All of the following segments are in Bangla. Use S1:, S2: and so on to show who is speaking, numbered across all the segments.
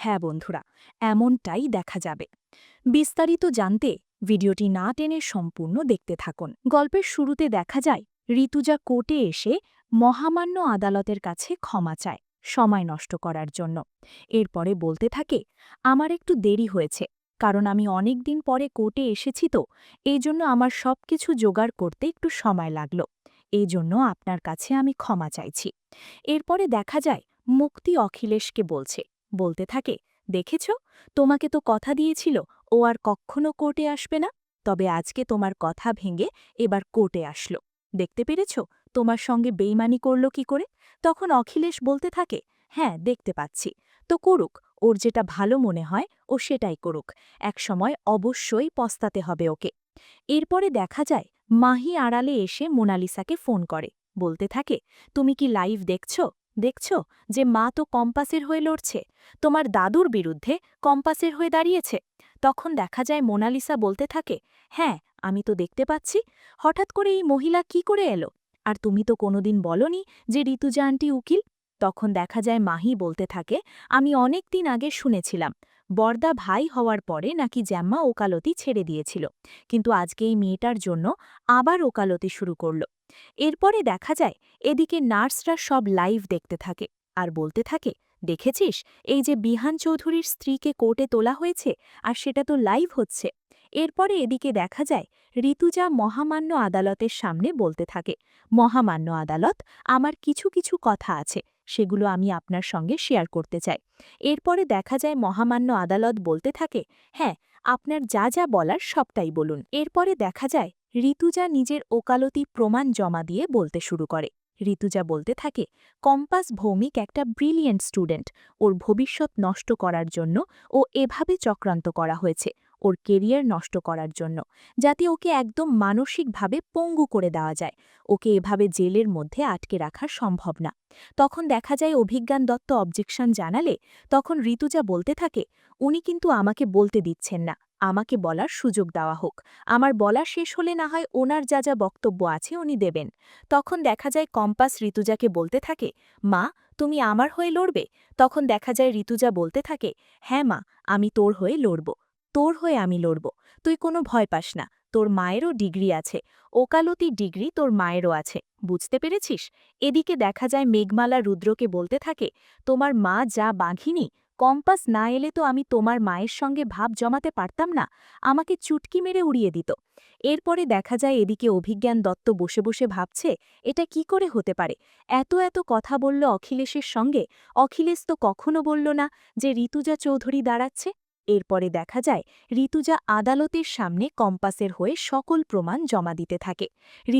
S1: হ্যাঁ বন্ধুরা, এমনটাই দেখা যাবে। বিস্তারিত জানতে ভিডিওটি না টেনে সম্পূর্ণ দেখতে থাকুন। গল্পের শুরুতে দেখা যায়, ঋতুজা কোর্টে এসে মহামান্য আদালতের কাছে ক্ষমা চায় সময় নষ্ট করার জন্য। এরপরে বলতে থাকে, আমার একটু দেরি হয়েছে, কারণ আমি অনেক দিন পরে কোর্টে এসেছি তো, এই জন্য আমার সব কিছু জোগাড় করতে একটু সময় লাগল। এই জন্য আপনার কাছে আমি ক্ষমা চাইছি। এরপরে দেখা যায়, মুক্তি অখিলেশকে বলছে বলতে থাকে, দেখেছ? তোমাকে তো কথা দিয়েছিল, ও আর কখনো কোর্টে আসবে না। তবে আজকে তোমার কথা ভেঙে এবার কোর্টে আসলো। দেখতে পেরেছ? তোমার সঙ্গে বেইমানি করল কি করে? তখন অখিলেশ বলতে থাকে হ্যাঁ দেখতে পাচ্ছি। তো করুক, ওর যেটা ভালো মনে হয়, ও সেটাই করুক। একসময় অবশ্যই পস্তাতে হবে ওকে। এরপরে দেখা যায়, মাহি আড়ালে এসে মোনালিসাকে ফোন করে। বলতে থাকে, তুমি কি লাইভ দেখছ? দেখছ যে মা তো কম্পাসের হয়ে লড়ছে। তোমার দাদুর বিরুদ্ধে কম্পাসের হয়ে দাঁড়িয়েছে। তখন দেখা যায় মোনালিসা বলতে থাকে হ্যাঁ আমি তো দেখতে পাচ্ছি। হঠাৎ করে এই মহিলা কি করে এলো? আর তুমি তো কোনোদিন বলনি যে ঋতুজা আন্টি উকিল? তখন দেখা যায় মাহি বলতে থাকে, আমি অনেক দিন আগে শুনেছিলাম। বর্দা ভাই হওয়ার পরে নাকি জ্যাম্মা ওকালতি ছেড়ে দিয়েছিল। কিন্তু আজকে এই মেয়েটার জন্য আবার ওকালতি শুরু করল। এরপরে দেখা যায়, এদিকে নার্সরা সব লাইভ দেখতে থাকে। আর বলতে থাকে, দেখেছিস? এই যে বিহান চৌধুরীর স্ত্রীকে কোর্টে তোলা হয়েছে আর সেটা তো লাইভ হচ্ছে। এরপরে এদিকে দেখা যায়, ঋতুজা মহামান্য আদালতের সামনে বলতে থাকে, মহামান্য আদালত, আমার কিছু কিছু কথা আছে, সেগুলো আমি আপনার সঙ্গে শেয়ার করতে চাই। এরপরে দেখা যায়, মহামান্য আদালত বলতে থাকে হ্যাঁ আপনার যা যা বলার সবটাই বলুন। এরপরে দেখা যায় ঋতুজা নিজের ওকালতি প্রমাণ জমা দিয়ে বলতে শুরু করে। ঋতুজা বলতে থাকে, কম্পাস ভৌমিক একটা ব্রিলিয়েন্ট স্টুডেন্ট। ওর ভবিষ্যৎ নষ্ট করার জন্য ও এভাবে চক্রান্ত করা হয়েছে। ওর কেরিয়ার নষ্ট করার জন্য। যাতে ওকে একদম মানসিকভাবে পঙ্গু করে দেওয়া যায়। ওকে এভাবে জেলের মধ্যে আটকে রাখা সম্ভব না। তখন দেখা যায় অভিজ্ঞান দত্ত অবজেকশন জানালে, তখন ঋতুজা বলতে থাকে, উনি কিন্তু আমাকে বলতে দিচ্ছেন না। আমাকে বলার সুযোগ দেওয়া হোক। আমার বলা শেষ হলে না হয় ওনার যা যা বক্তব্য আছে উনি দেবেন। তখন দেখা যায় কম্পাস ঋতুজাকে বলতে থাকে, মা, তুমি আমার হয়ে লড়বে? তখন দেখা যায় ঋতুজা বলতে থাকে হ্যাঁ মা, আমি তোর হয়ে লড়ব। তোর হয়ে আমি লড়ব। তুই কোনো ভয় পাস না। তোর মায়েরও ডিগ্রি আছে। ওকালতি ডিগ্রি তোর মায়েরও আছে। বুঝতে পেরেছিস? এদিকে দেখা যায় মেঘমালা রুদ্রকে বলতে থাকে, তোমার মা যা বাঘিনী কম্পাস না এলে তো আমি তোমার মায়ের সঙ্গে ভাব জমাতে পারতাম না, আমাকে চুটকি মেরে উড়িয়ে দিত। এরপরে দেখা যায় এদিকে অভিজ্ঞান দত্ত বসে বসে ভাবছে, এটা কি করে হতে পারে? এত এত কথা বলল অখিলেশের সঙ্গে, অখিলেশ তো কখনো বলল না যে ঋতুজা চৌধুরী দাঁড়াচ্ছে। এরপরে দেখা যায়, ঋতুজা আদালতের সামনে কম্পাসের হয়ে সকল প্রমাণ জমা দিতে থাকে।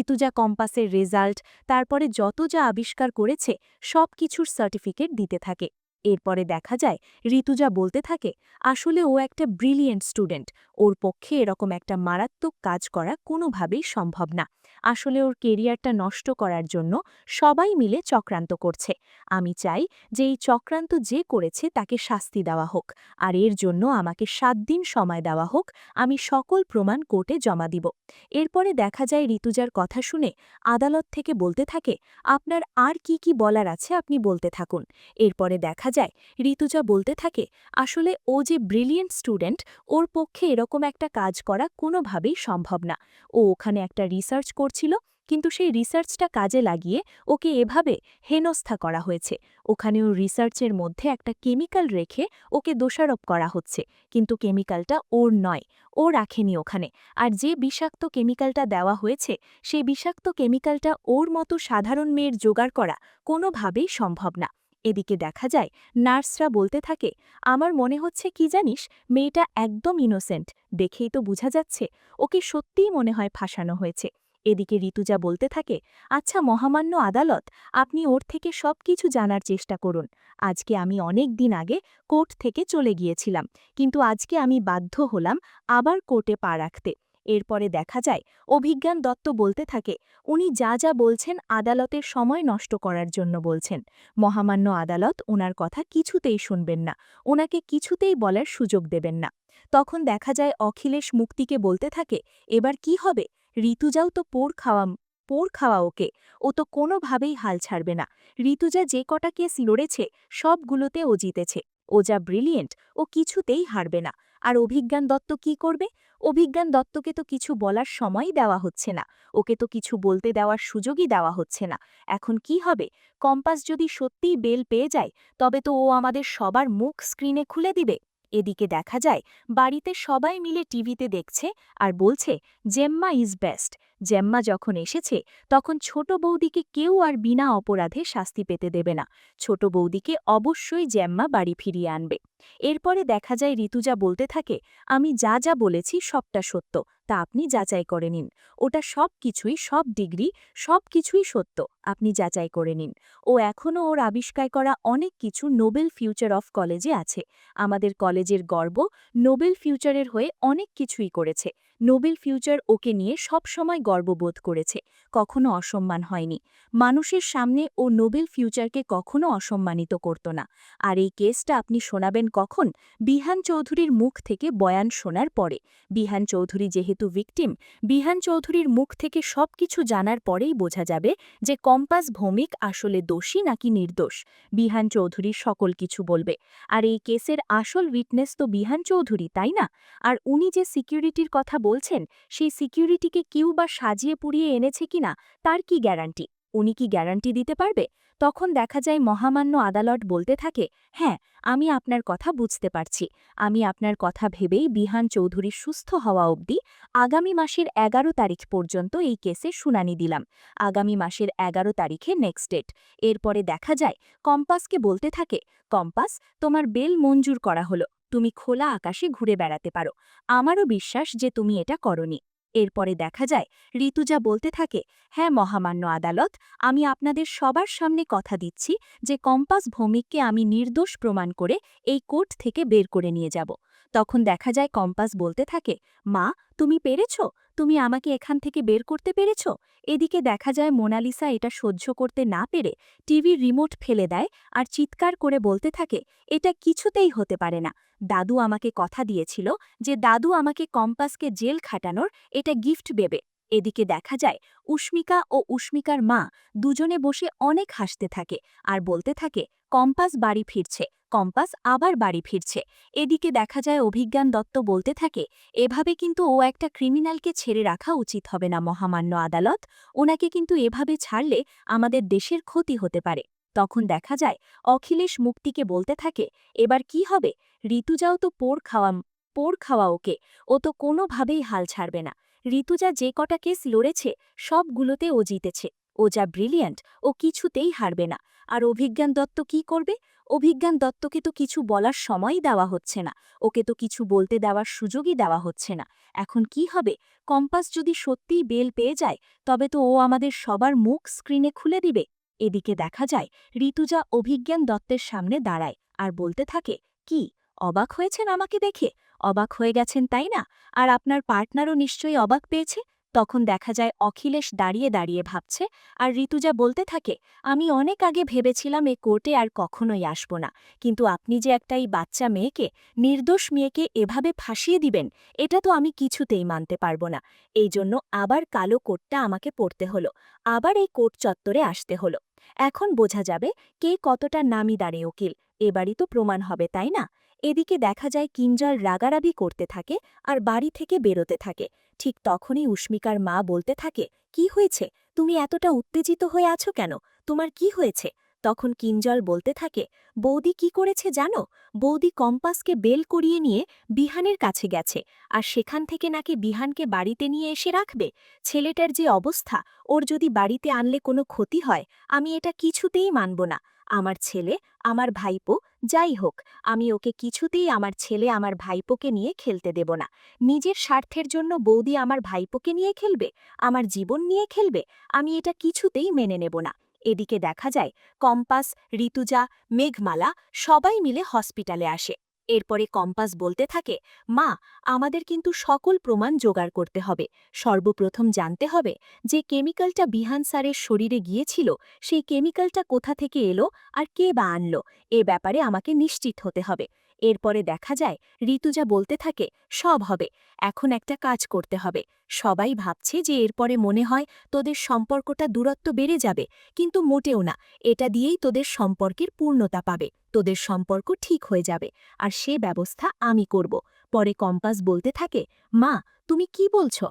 S1: ঋতুজা কম্পাসের রেজাল্ট, তারপরে যত যা আবিষ্কার করেছে সব কিছুর সার্টিফিকেট দিতে থাকে। এরপরে দেখা যায় ঋতুজা বলতে থাকে, আসলে ও একটা ব্রিলিয়েন্ট স্টুডেন্ট ওর পক্ষে এরকম একটা মারাত্মক কাজ করা কোনোভাবেই সম্ভব না। আসলে ওর কেরিয়ারটা নষ্ট করার জন্য সবাই মিলে চক্রান্ত করছে। আমি চাই যে এই চক্রান্ত যে করেছে তাকে শাস্তি দেওয়া হোক, আর এর জন্য আমাকে সাত দিন সময় দেওয়া হোক, আমি সকল প্রমাণ কোর্টে জমা দিব। এরপরে দেখা যায় ঋতুজার কথা শুনে আদালত থেকে বলতে থাকে, আপনার আর কি কি বলার আছে আপনি বলতে থাকুন। এরপরে দেখা যায় ঋতুজা বলতে থাকে, আসলে ও যে ব্রিলিয়েন্ট স্টুডেন্ট, ওর পক্ষে এরকম একটা কাজ করা কোনোভাবেই সম্ভব না। ও ওখানে একটা রিসার্চ করছিল, কিন্তু সেই রিসার্চটা কাজে লাগিয়ে ওকে এভাবে হেনস্থা করা হয়েছে। ওখানেও রিসার্চের মধ্যে একটা কেমিক্যাল রেখে ওকে দোষারোপ করা হচ্ছে, কিন্তু কেমিক্যালটা ওর নয়, ও রাখেনি ওখানে। আর যে বিষাক্ত কেমিক্যালটা দেওয়া হয়েছে, সেই বিষাক্ত কেমিক্যালটা ওর মতো সাধারণ মেয়ের জোগাড় করা কোনোভাবেই সম্ভব না। এদিকে দেখা যায়, নার্সরা বলতে থাকে, আমার মনে হচ্ছে কি জানিস, মেয়েটা একদম ইনোসেন্ট দেখেই তো বোঝা যাচ্ছে, ওকে সত্যিই মনে হয় ফাঁসানো হয়েছে। এদিকে ঋতুজা বলতে থাকে আচ্ছা মহামান্য আদালত, আপনি ওর থেকে সব কিছু জানার চেষ্টা করুন। আজকে আমি অনেক দিন আগে কোর্ট থেকে চলে গিয়েছিলাম, কিন্তু আজকে আমি বাধ্য হলাম আবার কোর্টে পা রাখতে। এরপরে দেখা যায়, অভিজ্ঞান দত্ত বলতে থাকে, উনি যা যা বলছেন আদালতের সময় নষ্ট করার জন্য বলছেন। মহামান্য আদালত ওনার কথা কিছুতেই শুনবেন না ওনাকে কিছুতেই বলার সুযোগ দেবেন না। তখন দেখা যায় অখিলেশ মুক্তিকে বলতে থাকে, এবার কি হবে? ঋতুজাও তো পোড় খাওয়া পোড় খাওয়া ওকে। ও তো কোনোভাবেই হাল ছাড়বে না। ঋতুজা যে কটা কেস লড়েছে, সবগুলোতে ও জিতেছে। ও যা ব্রিলিয়েন্ট, ও কিছুতেই হারবে না। আর অভিজ্ঞান দত্ত কি করবে? অভিজ্ঞান দত্তকে তো কিছু বলার সময়ই দেওয়া হচ্ছে না। ওকে তো কিছু বলতে দেওয়ার সুযোগই দেওয়া হচ্ছে না। এখন কি হবে? কম্পাস যদি সত্যিই বেল পেয়ে যায়, তবে তো ও আমাদের সবার মুখ স্ক্রিনে খুলে দিবে। এদিকে দেখা যায়, বাড়িতে সবাই মিলে টিভিতে দেখছে আর বলছে, জেম্মা ইজ বেস্ট। জেম্মা যখন এসেছে, তখন ছোট বৌদিকে কেউ আর বিনা অপরাধে শাস্তি পেতে দেবে না। ছোট বৌদিকে অবশ্যই জেম্মা বাড়ি ফিরিয়ে আনবে। এরপরে দেখা যায়, ঋতুজা বলতে থাকে, আমি যা যা বলেছি সবটা সত্য। তা আপনি যাচাই করে নিন। ওটা সব কিছুই সব ডিগ্রি সব কিছুই সত্য, আপনি যাচাই করে নিন। ও এখনও ওর আবিষ্কার করা অনেক কিছু নোবেল ফিউচার অফ কলেজে আছে। আমাদের কলেজের গর্ব নোবেল ফিউচারের হয়ে অনেক কিছুই করেছে। নোবেল ফিউচার ওকে নিয়ে সব সময় গর্ববোধ করেছে, কখনো অসম্মান হয়নি। মানুষের সামনে ও নোবেল ফিউচারকে কখনো অসম্মানিত করত না। আর এই কেসটা আপনি শোনাবেন কখন? বিহান চৌধুরীর মুখ থেকে বয়ান শোনার পরে। বিহান চৌধুরী যেহেতু ভিকটিম, বিহান চৌধুরীর মুখ থেকে সব কিছু জানার পরেই বোঝা যাবে যে কম্পাস ভৌমিক আসলে দোষী নাকি নির্দোষ। বিহান চৌধুরী সকল কিছু বলবে। আর এই কেসের আসল উইটনেস তো বিহান চৌধুরী, তাই না? আর উনি যে সিকিউরিটির কথা বলছেন, সেই সিকিউরিটিকে কেউ বা সাজিয়ে পুড়িয়ে এনেছে কিনা তার কি গ্যারান্টি? উনি কি গ্যারান্টি দিতে পারবে? তখন দেখা যায় মহামান্য আদালত বলতে থাকে হ্যাঁ আমি আপনার কথা বুঝতে পারছি। আমি আপনার কথা ভেবেই বিহান চৌধুরীর সুস্থ হওয়া অবধি আগামী মাসের এগারো তারিখ পর্যন্ত এই কেসে শুনানি দিলাম। আগামী মাসের এগারো তারিখে নেক্সট ডেট এরপরে দেখা যায়, কম্পাসকে বলতে থাকে, কম্পাস, তোমার বেল মঞ্জুর করা হলো। তুমি খোলা আকাশে ঘুরে বেড়াতে পারো। আমারও বিশ্বাস যে তুমি এটা করনি। এরপরে দেখা যায় ঋতুজা বলতে থাকে হ্যাঁ মহামান্য আদালত, আমি আপনাদের সবার সামনে কথা দিচ্ছি যে কম্পাস ভৌমিককে আমি নির্দোষ প্রমাণ করে এই কোর্ট থেকে বের করে নিয়ে যাব। তখন দেখা যায় কম্পাস বলতে থাকে, মা, তুমি পেরেছ? তুমি আমাকে এখান থেকে বের করতে পেরেছ? এদিকে দেখা যায় মোনালিসা এটা সহ্য করতে না পেরে টিভির রিমোট ফেলে দেয় আর চিৎকার করে বলতে থাকে, এটা কিছুতেই হতে পারে না। দাদু আমাকে কথা দিয়েছিল যে দাদু আমাকে কম্পাসকে জেল খাটানোর এটা গিফট দেবে। এদিকে দেখা যায় উষ্মিকা ও উষ্মিকার মা দুজনে বসে অনেক হাসতে থাকে আর বলতে থাকে কম্পাস বাড়ি ফিরছে, কম্পাস আবার বাড়ি ফিরছে। এদিকে দেখা যায় অভিজ্ঞান দত্ত বলতে থাকে, এভাবে কিন্তু ও একটা ক্রিমিনালকে ছেড়ে রাখা উচিত হবে না, মহামান্য আদালত। ওনাকে কিন্তু এভাবে ছাড়লে আমাদের দেশের ক্ষতি হতে পারে। তখন দেখা যায়, অখিলেশ মুক্তিকে বলতে থাকে, এবার কি হবে? ঋতুজাও তো পোড় খাওয়া পোড় খাওয়া ওকে। ও তো কোনোভাবেই হাল ছাড়বে না। ঋতুজা যে কটা কেস লড়েছে, সবগুলোতে ও জিতেছে। ও যা ব্রিলিয়ান্ট, ও কিছুতেই হারবে না। আর অভিজ্ঞান দত্ত কি করবে? অভিজ্ঞান দত্তকে তো কিছু বলার সময়ই দেওয়া হচ্ছে না। ওকে তো কিছু বলতে দেওয়ার সুযোগই দেওয়া হচ্ছে না। এখন কি হবে? কম্পাস যদি সত্যিই বেল পেয়ে যায়, তবে তো ও আমাদের সবার মুখ স্ক্রিনে খুলে দিবে। এদিকে দেখা যায়, ঋতুজা অভিজ্ঞান দত্তের সামনে দাঁড়ায় আর বলতে থাকে, কি, অবাক হয়েছেন আমাকে দেখে? অবাক হয়ে গেছেন, তাই না? আর আপনার পার্টনারও নিশ্চয়ই অবাক পেয়েছে? তখন দেখা যায় অখিলেশ দাঁড়িয়ে দাঁড়িয়ে ভাবছে, আর ঋতুজা বলতে থাকে, আমি অনেক আগে ভেবেছিলাম এ কোর্টে আর কখনোই আসব না, কিন্তু আপনি যে একটা এই বাচ্চা মেয়েকে, নির্দোষ মেয়েকে এভাবে ফাঁসিয়ে দিবেন, এটা তো আমি কিছুতেই মানতে পারব না। এই জন্য আবার কালো কোটটা আমাকে পড়তে হলো, আবার এই কোর্ট চত্বরে আসতে হলো। এখন বোঝা যাবে কে কতটা নামি দাঁড়ে উকিল, এবারই তো প্রমাণ হবে, তাই না? এদিকে দেখা যায় কিঞ্জল রাগারাগি করতে থাকে আর বাড়ি থেকে বেরোতে থাকে। ঠিক তখনই উষ্মিকার মা বলতে থাকে, কি হয়েছে? তুমি এতটা উত্তেজিত হয়ে আছো কেন? তোমার কি হয়েছে? তখন কিঞ্জল বলতে থাকে, বৌদি কি করেছে জানো? বৌদি কম্পাসকে বেল করিয়ে নিয়ে বিহানের কাছে গেছে আর সেখান থেকে নাকি বিহানকে বাড়িতে নিয়ে এসে রাখবে। ছেলেটার যে অবস্থা, ওর যদি বাড়িতে আনলে কোনো ক্ষতি হয়, আমি এটা কিছুতেই মানব না। আমার ছেলে, আমার ভাইপো, যাই হোক, আমি ওকে কিছুতেই আমার ছেলে, আমার ভাইপোকে নিয়ে খেলতে দেব না। নিজের স্বার্থের জন্য বৌদি আমার ভাইপোকে নিয়ে খেলবে? আমার জীবন নিয়ে খেলবে? আমি এটা কিছুতেই মেনে নেব না। এদিকে দেখা যায়, কম্পাস, ঋতুজা, মেঘমালা সবাই মিলে হসপিটালে আসে। এরপরে কম্পাস বলতে থাকে, মা, আমাদের কিন্তু সকল প্রমাণ জোগাড় করতে হবে। সর্বপ্রথম জানতে হবে যে কেমিক্যালটা বিহান স্যারের শরীরে গিয়েছিল, সেই কেমিক্যালটা কোথা থেকে এলো আর কে বা আনলো। এ ব্যাপারে আমাকে নিশ্চিত হতে হবে। এরপরে দেখা যায় ঋতুজা বলতে থাকে, সব হবে। এখন একটা কাজ করতে হবে। সবাই ভাবছে যে এরপরে মনে হয় তোদের সম্পর্কটা দূরত্ব বেড়ে যাবে, কিন্তু মোটেও না। এটা দিয়েই তোদের সম্পর্কের পূর্ণতা পাবে, তোদের সম্পর্ক ঠিক হয়ে যাবে। আর সে ব্যবস্থা আমি করব। পরে কম্পাস বলতে থাকে, মা, তুমি কি বলছো?